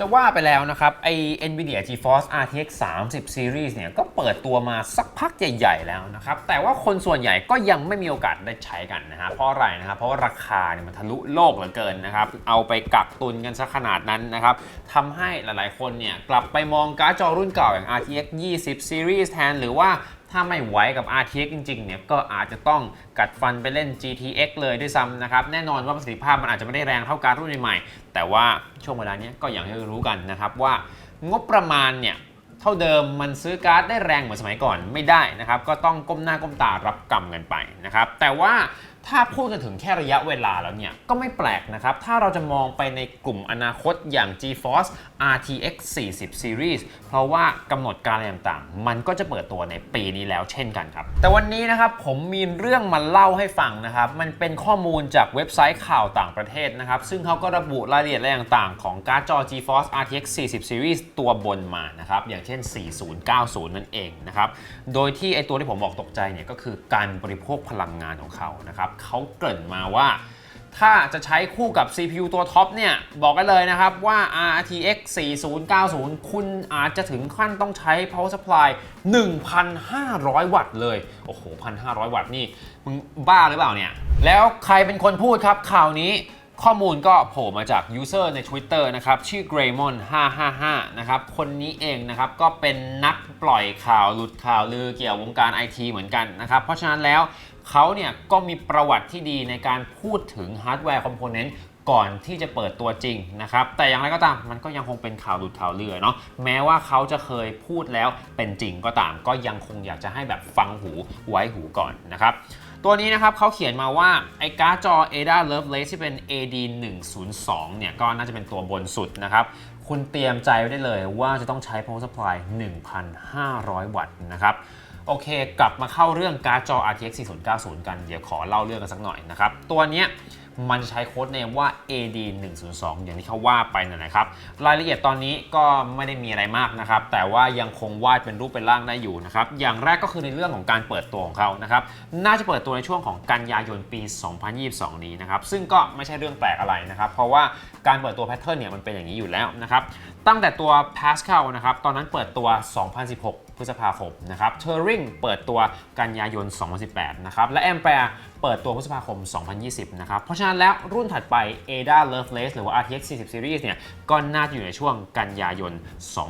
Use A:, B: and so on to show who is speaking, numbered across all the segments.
A: จะว่าไปแล้วนะครับ ไอ NVIDIA GeForce RTX 30 Series เนี่ยก็เปิดตัวมาสักพักใหญ่ ๆ แล้วนะครับ แต่ว่าคนส่วนใหญ่ก็ยังไม่มีโอกาสได้ใช้กันนะฮะเพราะอะไรนะครับ เพราะว่าราคาเนี่ยมันทะลุโลกเหลือเกินนะครับ เอาไปกักตุนกันซะขนาดนั้นนะครับทำให้หลายๆคนเนี่ยกลับไปมองการ์ดจอรุ่นเก่าอย่าง RTX 20 Series แทนหรือว่าถ้าไม่ไหวกับ RTX จริงๆเนี่ยก็อาจจะต้องกัดฟันไปเล่น GTX เลยด้วยซ้ำนะครับแน่นอนว่าประสิทธิภาพมันอาจจะไม่ได้แรงเท่าการรุ่นใหม่ๆแต่ว่าช่วงเวลาเนี้ยก็อย่างที่รู้กันนะครับว่างบประมาณเนี่ยเท่าเดิมมันซื้อการ์ดได้แรงเหมือนสมัยก่อนไม่ได้นะครับก็ต้องก้มหน้าก้มตารับกรรมกันไปนะครับแต่ว่า ถ้าพูดกันถึงแค่ระยะเวลาแล้วเนี่ย ก็ไม่แปลกนะครับ ถ้าเราจะมองไปในกลุ่มอนาคตอย่าง GeForce RTX 40 Series เพราะว่ากำหนดการอะไรต่างๆ มันก็จะเปิดตัวในปีนี้แล้วเช่นกันครับ แต่วันนี้นะครับผมมีเรื่องมาเล่าให้ฟังนะครับ มันเป็นข้อมูลจากเว็บไซต์ข่าวต่างประเทศนะครับ ซึ่งเขาก็ระบุรายละเอียดอะไรต่างๆ ของการ์ดจอ GeForce RTX 40 Series ตัวบนมานะครับ อย่างเช่น 4090 นั่นเองนะครับ โดยที่ไอตัวที่ผมบอกตกใจเนี่ยก็คือการบริโภคพลังงานของเขานะครับเขาเกริ่นมาว่า ถ้าจะใช้คู่กับ CPU ตัวท็อปเนี่ย บอกกันเลยนะครับว่า RTX 4090 คุณอาจจะถึงขั้นต้องใช้ power supply 1,500 วัตต์เลย โอ้โห 1,500 วัตต์นี่ มึงบ้าหรือเปล่าเนี่ย แล้วใครเป็นคนพูดครับข่าวนี้ข้อมูลก็โผล่มาจาก user ใน Twitter นะครับ ชื่อ Greymon 555 นะครับ คนนี้เองนะครับ ก็เป็นนักปล่อยข่าวหลุดข่าวลือเกี่ยววงการ IT เหมือนกันนะครับ เพราะฉะนั้นแล้ว เขาเนี่ยก็มีประวัติที่ดีในการพูดถึงฮาร์ดแวร์คอมโพเนนต์ก่อนที่จะเปิดตัวจริงนะครับ แต่อย่างไรก็ตามมันก็ยังคงเป็นข่าวหลุดข่าวเลือเนาะแม้ว่าเขาจะเคยพูดแล้วเป็นจริงก็ตาม ก็ยังคงอยากจะให้แบบฟังหูไว้หูก่อนนะครับ ตัวนี้นะครับเขาเขียนมาว่า ไอ้การ์ดจอ Ada Lovelace ที่เป็น AD 102เนี่ยก็น่าจะเป็นตัวบนสุดนะครับ คุณเตรียมใจไว้ได้เลยว่าจะต้องใช้ power supply 1,500 วัตต์นะครับ โอเค กลับมาเข้าเรื่องการ์ดจอ RTX 4090 กันเดี๋ยวขอเล่าเรื่องกันสักหน่อยนะครับ ตัวเนี้ยมันจะใช้โค้ดเนมว่า AD 102อย่างที่เขาว่าไปนะครับ รายละเอียดตอนนี้ก็ไม่ได้มีอะไรมากนะครับ แต่ว่ายังคงวาดเป็นรูปเป็นร่างได้อยู่นะครับ อย่างแรกก็คือในเรื่องของการเปิดตัวของเขานะครับ น่าจะเปิดตัวในช่วงของกันยายนปี 2022 นี้นะครับ ซึ่งก็ไม่ใช่เรื่องแปลกอะไรนะครับ เพราะว่าการเปิดตัวแพทเทิร์นเนี่ยมันเป็นอย่างนี้อยู่แล้วนะครับ ตั้งแต่ตัว Pascal นะครับ ตอนนั้นเปิดตัว 2016 พฤษภาคมนะครับ Turing เปิดตัวกันยายน 2018 นะครับ และ Ampere เปิดตัวพฤษภาคม 2020 นะครับ เพราะฉะนั้นแล้วรุ่นถัดไป Ada Lovelace หรือว่า RTX 40 Series เนี่ย ก็น่าจะอยู่ในช่วงกันยายน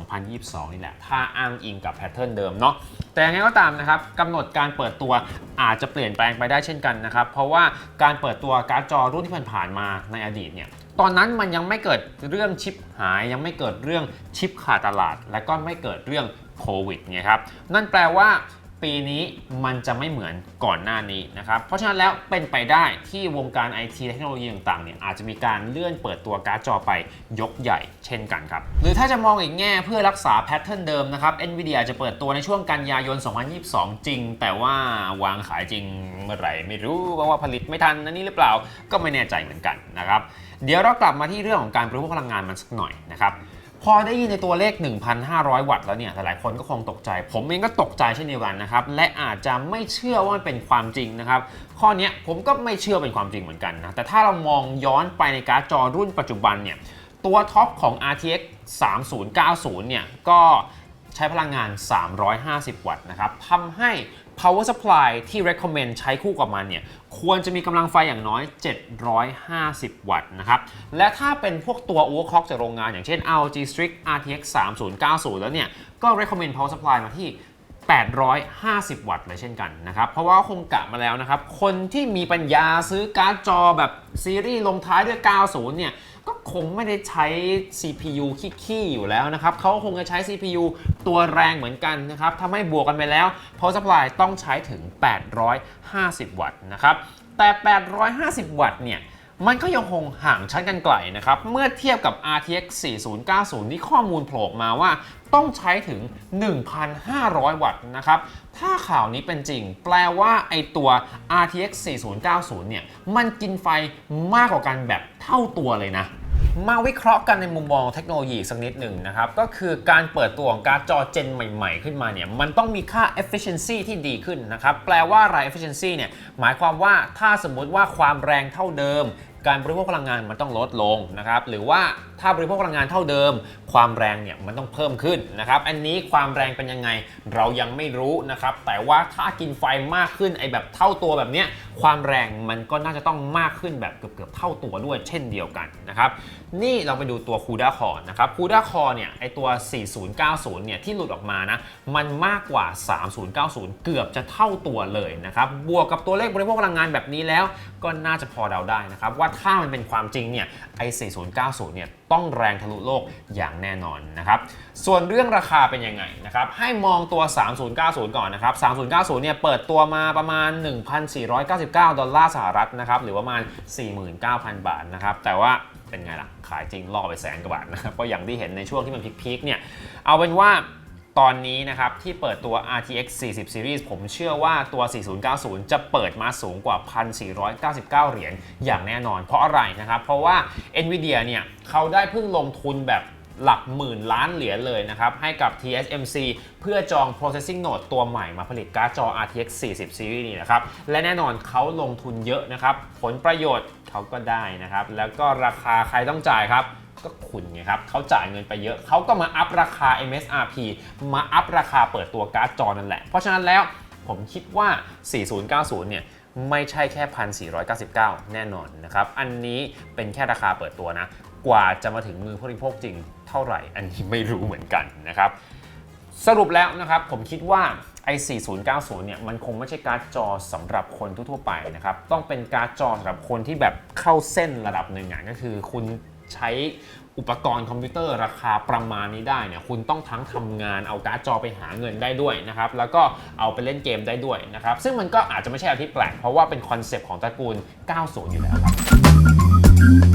A: 2022 นี่แหละ ถ้าอ้างอิงกับแพทเทิร์นเดิมเนาะแต่ยังไงก็ตามนะครับกำหนดการเปิดตัวอาจจะเปลี่ยนแปลงไปได้เช่นกันนะครับ เพราะว่าการเปิดตัวการ์ดจอรุ่นที่ผ่านๆมาในอดีตเนี่ยตอนนั้นมันยังไม่เกิดเรื่องชิปหาย ยังไม่เกิดเรื่องชิปขาดตลาด และก็ไม่เกิดเรื่อง โควิดไงครับ นั่นแปลว่าปีนี้มันจะไม่เหมือนก่อนหน้านี้นะครับ เพราะฉะนั้นแล้วเป็นไปได้ที่วงการไอทีเทคโนโลยีต่างๆเนี่ยอาจจะมีการเลื่อนเปิดตัวการ์ดจอไปยกใหญ่เช่นกันครับ หรือถ้าจะมองอีกแง่เพื่อรักษาแพทเทิร์นเดิมนะครับ NVIDIA จะเปิดตัวในช่วงกันยายน 2022 จริง แต่ว่าวางขายจริงเมื่อไหร่ไม่รู้เพราะว่าผลิตไม่ทันอันนี้หรือเปล่าก็ไม่แน่ใจเหมือนกันนะครับเดี๋ยวเรากลับมาที่เรื่องของการบริโภคพลังงานมันสักหน่อยนะครับ พอได้ยินในตัวเลข 1,500 วัตต์แล้วเนี่ยหลายคนก็คงตกใจ ผมเองก็ตกใจเช่นเดียวกันนะครับ และอาจจะไม่เชื่อว่ามันเป็นความจริงนะครับ ข้อนี้ผมก็ไม่เชื่อเป็นความจริงเหมือนกันนะ แต่ถ้าเรามองย้อนไปในการ์ดจอรุ่นปัจจุบันเนี่ย ตัวท็อปของ RTX 3090 เนี่ย ก็ใช้พลังงาน 350 วัตต์นะครับทำให้ power supply ที่ recommend ใช้คู่กับมันเนี่ยควรจะมีกำลังไฟอย่างน้อย 750 วัตต์นะครับ และถ้าเป็นพวกตัว overclock จากโรงงานอย่างเช่น ROG Strix RTX 3090 แล้วเนี่ย ก็ recommend power supply มาที่ 850 วัตต์เลยเช่นกันนะครับ เพราะว่าคงกะมาแล้วนะครับ คนที่มีปัญญาซื้อการ์ดจอแบบซีรีส์ลงท้ายด้วย 90 เนี่ย ก็คงไม่ได้ใช้ CPU ขี้ ๆ อยู่แล้วนะครับ เขาคงจะใช้ CPU ตัวแรงเหมือนกันนะครับทำให้บวกกันไปแล้ว power supply ต้องใช้ถึง 850 วัตต์นะครับ แต่ 850 วัตต์เนี่ยมันก็ยังคงห่างชั้นกันไกลนะครับ เมื่อเทียบกับ RTX 4090 ที่ข้อมูลโผล่มาว่า ต้องใช้ถึง 1,500 วัตต์นะครับ ถ้าข่าวนี้เป็นจริง แปลว่าไอตัว RTX 4090 เนี่ย มันกินไฟมากกว่ากันแบบเท่าตัวเลยนะมาวิเคราะห์กันในมุมมองเทคโนโลยีสักนิดหนึ่งนะครับ ก็คือการเปิดตัวของการ์ดจอเจนใหม่ ๆ ขึ้นมาเนี่ยมันต้องมีค่า efficiency ที่ดีขึ้นนะครับ แปลว่าอะไร efficiency เนี่ยหมายความว่าถ้าสมมุติว่าความแรงเท่าเดิม การบริโภคพลังงานมันต้องลดลงนะครับหรือว่าถ้าบริโภคพลังงานเท่าเดิม ความแรงเนี่ยมันต้องเพิ่มขึ้นนะครับอันนี้ความแรงเป็นยังไงเรายังไม่รู้นะครับแต่ว่าถ้ากินไฟมากขึ้นไอแบบเท่าตัวแบบเนี้ย ความแรงมันก็น่าจะต้องมากขึ้นแบบเกือบๆเท่าตัวด้วยเช่นเดียวกันนะครับ นี่เราไปดูตัวคูด้าคอนะครับคูด้าคอเนี่ยไอตัว 4090 เนี่ยที่หลุดออกมานะมันมากกว่า 3090 เกือบจะเท่าตัวเลยนะครับบวกกับตัวเลขบริโภคพลังงานแบบนี้แล้ว ก็น่าจะพอเดาได้นะครับว่าถ้ามันเป็นความจริงเนี่ยไอ4090 เนี่ยต้องแรงทะลุโลกอย่างแน่นอนนะครับ ส่วนเรื่องราคาเป็นยังไงนะครับ ให้มองตัว 3090 ก่อนนะครับ 3090 เนี่ยเปิดตัวมาประมาณ 1,499 ดอลลาร์สหรัฐนะครับ หรือประมาณ 49,000 บาทนะครับ แต่ว่าเป็นไงล่ะ ขายจริงล่อไปแสนกว่าบาทนะครับ ก็อย่างที่เห็นในช่วงที่มันพีคๆเนี่ย เอาเป็นว่า ตอนนี้นะครับ ที่เปิดตัว RTX 40 Series ผมเชื่อว่าตัว 4090 จะเปิดมาสูงกว่า 1,499 เหรียญอย่างแน่นอน เพราะอะไรนะครับ เพราะว่า NVIDIA เนี่ยเขาได้เพิ่งลงทุนแบบหลักหมื่นล้านเหรียญเลยนะครับ ให้กับ TSMC เพื่อจอง processing node ตัวใหม่มาผลิตการ์ดจอ RTX 40 Series นี่นะครับ และแน่นอนเขาลงทุนเยอะนะครับ ผลประโยชน์เขาก็ได้นะครับ แล้วก็ราคาใครต้องจ่ายครับ ก็คุณไงครับเขาจ่ายเงินไปเยอะเขาก็มาอัพราคา MSRP มาอัพราคาเปิดตัวการ์ดจอนั่นแหละ เพราะฉะนั้นแล้วผมคิดว่า 4090 เนี่ยไม่ใช่แค่ 1,499 แน่นอนนะครับ อันนี้เป็นแค่ราคาเปิดตัวนะ กว่าจะมาถึงมือผู้บริโภคจริงเท่าไหร่ อันนี้ไม่รู้เหมือนกันนะครับ สรุปแล้วนะครับ ผมคิดว่าไอ้ 4090 เนี่ย มันคงไม่ใช่การ์ดจอสำหรับคนทั่วๆไปนะครับ ต้องเป็นการ์ดจอสำหรับคนที่แบบเข้าเส้นระดับหนึ่งอะก็คือคุณ ใช้อุปกรณ์คอมพิวเตอร์ราคาประมาณนี้ได้เนี่ยคุณต้องทั้งทำงานเอาการ์ดจอไปหาเงินได้ด้วยนะครับ แล้วก็เอาไปเล่นเกมได้ด้วยนะครับ ซึ่งมันก็อาจจะไม่ใช่อะไรที่แปลก เพราะว่าเป็นคอนเซปต์ของตระกูล 90 อยู่แล้วครับ